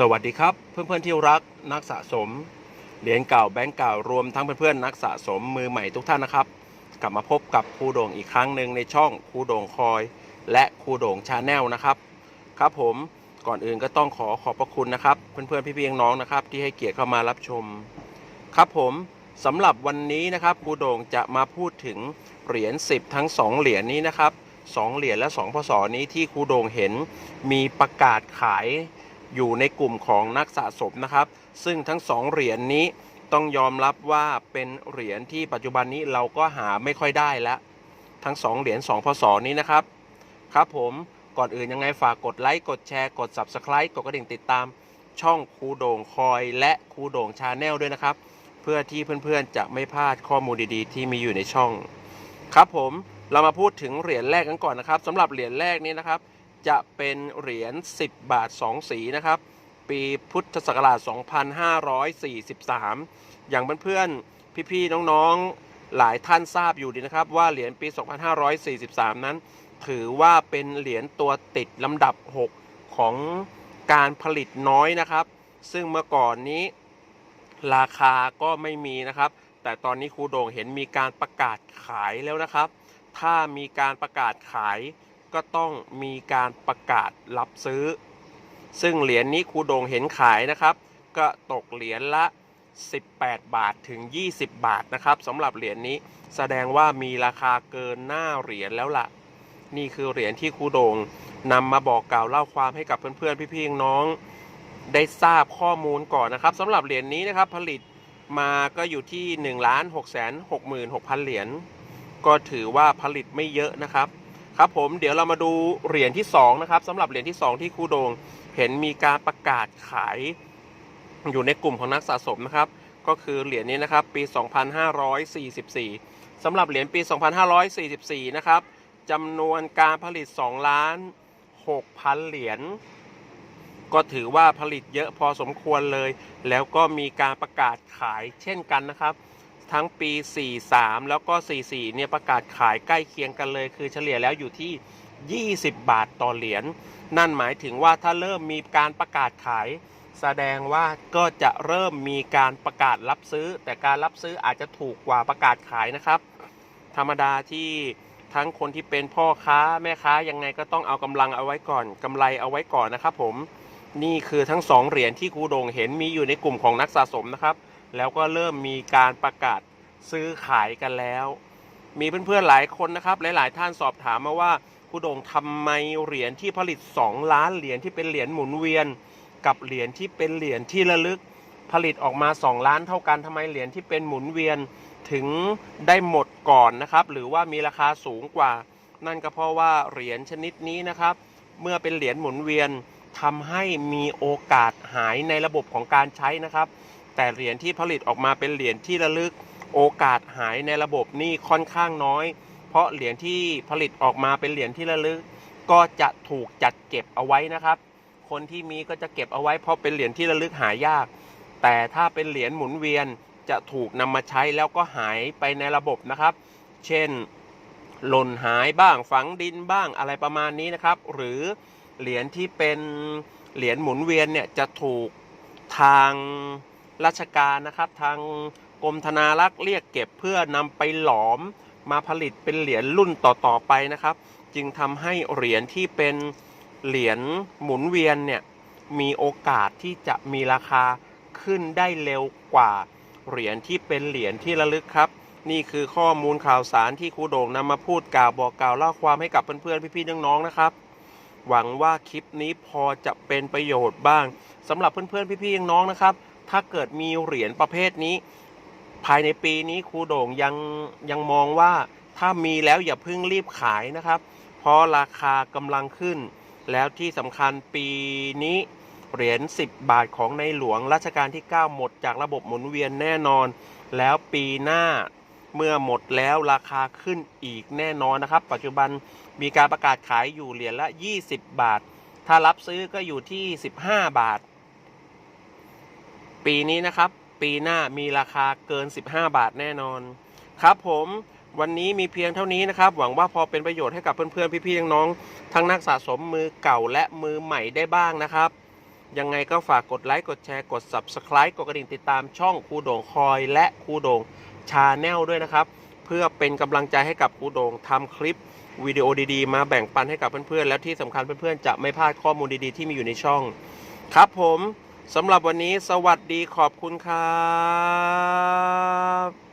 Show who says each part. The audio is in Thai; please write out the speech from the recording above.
Speaker 1: สวัสดีครับ เพื่อนๆที่รักนักสะสมเหรียญเก่าแบงก์เก่ารวมทั้งเพื่อนๆนักสะสมมือใหม่ทุกท่านนะครับ กลับมาพบกับครูโด่งอีกครั้งหนึ่งในช่องครูโด่งคอย และครูโด่งชาแนลนะครับครับผมก่อนอื่นก็ต้องขอขอบพระคุณนะครับ เพื่อนๆพี่ๆน้องๆนะครับ ที่ให้เกียรติเข้ามารับชม ครับผมสำหรับวันนี้นะครับครูโด่งจะมาพูดถึงเหรียญ10 ทั้ง 2 เหรียญนี้นะครับสองเหรียญและ2พศนี้ที่ครูโด่งเห็นมีประกาศขาย อยู่ในกลุ่มของนักสะสมนะครับ ซึ่งทั้งสองเหรียญนี้ต้องยอมรับว่าเป็นเหรียญที่ปัจจุบันนี้เราก็หาไม่ค่อยได้แล้ว ทั้งสองเหรียญ2พศนี้นะครับ ครับผมก่อนอื่นยังไงฝากกดไลค์กดแชร์กด Subscribe กดกระดิ่งติดตาม ช่องครูโด่งคอยและครูโด่งชาแนลด้วยนะครับ เพื่อที่เพื่อนๆจะไม่พลาดข้อมูลดีๆ ที่มีอยู่ในช่อง ครับผมเรามาพูดถึงเหรียญแรกกันก่อนนะครับสำหรับเหรียญแรกนี้นะครับ จะเป็นเหรียญ 10 บาท 2 สีนะครับ ปีพุทธศักราช 2543 อย่างเพื่อนๆ พี่ๆ น้องๆ หลายท่านทราบอยู่ดีนะครับว่าเหรียญปี 2543 นั้น ถือว่าเป็นเหรียญตัวติดลำดับ 6 ของการผลิตน้อยนะครับ ซึ่งเมื่อก่อนนี้ราคาก็ไม่มีนะครับ แต่ตอนนี้ครูโด่งเห็นมีการประกาศขายแล้วนะครับ ถ้ามีการประกาศขาย ก็ต้องมีการประกาศรับซื้อ ซึ่งเหรียญนี้ครูโดงเห็นขายนะครับ ก็ตกเหรียญละ 18 บาทถึง 20 บาทนะครับสำหรับเหรียญนี้แสดงว่ามีราคาเกินหน้าเหรียญแล้วล่ะ นี่คือเหรียญที่ครูโดงนำมาบอกกล่าวเล่าความให้กับเพื่อนๆพี่ๆน้องได้ทราบข้อมูลก่อนนะครับสำหรับเหรียญนี้นะครับผลิตมาก็อยู่ที่1 6 6 6 6 0 0เหรียญก็ถือว่าผลิตไม่เยอะนะครับ ครับผมเดี๋ยวเรามาดูเหรียญที่2นะครับสำหรับเหรียญที่ 2 ที่ครูโดงเห็นมีการประกาศขายอยู่ในกลุ่มของนักสะสมนะครับ ก็คือเหรียญนี้นะครับปี 2544สำหรับเหรียญปี 2544 นะครับจำนวนการผลิต 2 ล้าน6,000 เหรียญก็ถือว่าผลิตเยอะพอสมควรเลย แล้วก็มีการประกาศขายเช่นกันนะครับ ทั้งปี 43 แล้วก็ 44 เนี่ยประกาศขายใกล้เคียงกันเลย คือเฉลี่ยแล้วอยู่ที่ 20 บาทต่อเหรียญ นั่นหมายถึงว่าถ้าเริ่มมีการประกาศขาย แสดงว่าก็จะเริ่มมีการประกาศรับซื้อ แต่การรับซื้ออาจจะถูกกว่าประกาศขายนะครับ ธรรมดาที่ทั้งคนที่เป็นพ่อค้าแม่ค้ายังไงก็ต้องเอากำลังเอาไว้ก่อนกำไรเอาไว้ก่อนนะครับผม นี่คือทั้งสองเหรียญที่ครูโดงเห็นมีอยู่ในกลุ่มของนักสะสมนะครับ แล้วก็เริ่มมีการประกาศซื้อขายกันแล้ว มีเพื่อนๆหลายคนนะครับหลายๆท่านสอบถามมาว่าครูโดงทำไมเหรียญที่ผลิต 2 ล้านเหรียญที่เป็นเหรียญหมุนเวียน กับเหรียญที่เป็นเหรียญที่ระลึกผลิตออกมา 2 ล้านเท่ากันทำไมเหรียญที่เป็นหมุนเวียนถึงได้หมดก่อนนะครับ หรือว่ามีราคาสูงกว่า นั่นก็เพราะว่าเหรียญชนิดนี้นะครับ เมื่อเป็นเหรียญหมุนเวียนทำให้มีโอกาสหายในระบบของการใช้นะครับ แต่เหรียญที่ผลิตออกมาเป็นเหรียญที่ระลึกโอกาสหายในระบบนี่ค่อนข้างน้อย เพราะเหรียญที่ผลิตออกมาเป็นเหรียญที่ระลึก ก็จะถูกจัดเก็บเอาไว้นะครับ คนที่มีก็จะเก็บเอาไว้เพราะเป็นเหรียญที่ระลึกหายาก แต่ถ้าเป็นเหรียญหมุนเวียนจะถูกนำมาใช้แล้วก็หายไปในระบบนะครับ เช่น หล่นหายบ้างฝังดินบ้างอะไรประมาณนี้นะครับ หรือเหรียญที่เป็นเหรียญหมุนเวียนเนี่ยจะถูกทาง ราชการนะครับ ทางกรมธนารักษ์เรียกเก็บเพื่อนำไปหลอมมาผลิตเป็นเหรียญรุ่นต่อๆไปนะครับ จึงทำให้เหรียญที่เป็นเหรียญหมุนเวียนเนี่ยมีโอกาสที่จะมีราคาขึ้นได้เร็วกว่าเหรียญที่เป็นเหรียญที่ระลึกครับ นี่คือข้อมูลข่าวสารที่ครูโด่งนำมาพูดกล่าวบอกกล่าวเล่าความให้กับเพื่อนๆพี่ๆน้องๆนะครับ หวังว่าคลิปนี้พอจะเป็นประโยชน์บ้างสำหรับเพื่อนๆพี่ๆน้องๆนะครับ ถ้าเกิดมีเหรียญประเภทนี้ ภายในปีนี้ครูโด่งยังยังมองว่าถ้ามีแล้วอย่าเพิ่งรีบขายนะครับ เพราะราคากำลังขึ้น แล้วที่สำคัญปีนี้เหรียญ10 บาทของในหลวงรัชกาลที่ 9 หมดจากระบบหมุนเวียนแน่นอน แล้วปีหน้าเมื่อหมดแล้วราคาขึ้นอีกแน่นอนนะครับ ปัจจุบันมีการประกาศขายอยู่เหรียญละ 20 บาท ถ้ารับซื้อก็อยู่ที่ 15 บาท ปีนี้นะครับ ปีหน้ามีราคาเกิน 15 บาทแน่นอน ครับผมวันนี้มีเพียงเท่านี้นะครับ หวังว่าพอเป็นประโยชน์ให้กับเพื่อนๆ พี่ๆน้องๆทั้งนักสะสมมือเก่าและมือใหม่ได้บ้างนะครับ ยังไงก็ฝากกดไลค์ กดแชร์ กด Subscribe กดกระดิ่งติดตามช่องครูโด่งคอยและครูโด่งชาแนลด้วยนะครับ เพื่อเป็นกำลังใจให้กับครูโด่งทำคลิปวิดีโอดีๆ มาแบ่งปันให้กับเพื่อนๆ และที่สำคัญเพื่อนๆ จะไม่พลาดข้อมูลดีๆ ที่มีอยู่ในช่อง ครับผม สำหรับวันนี้สวัสดีขอบคุณครับ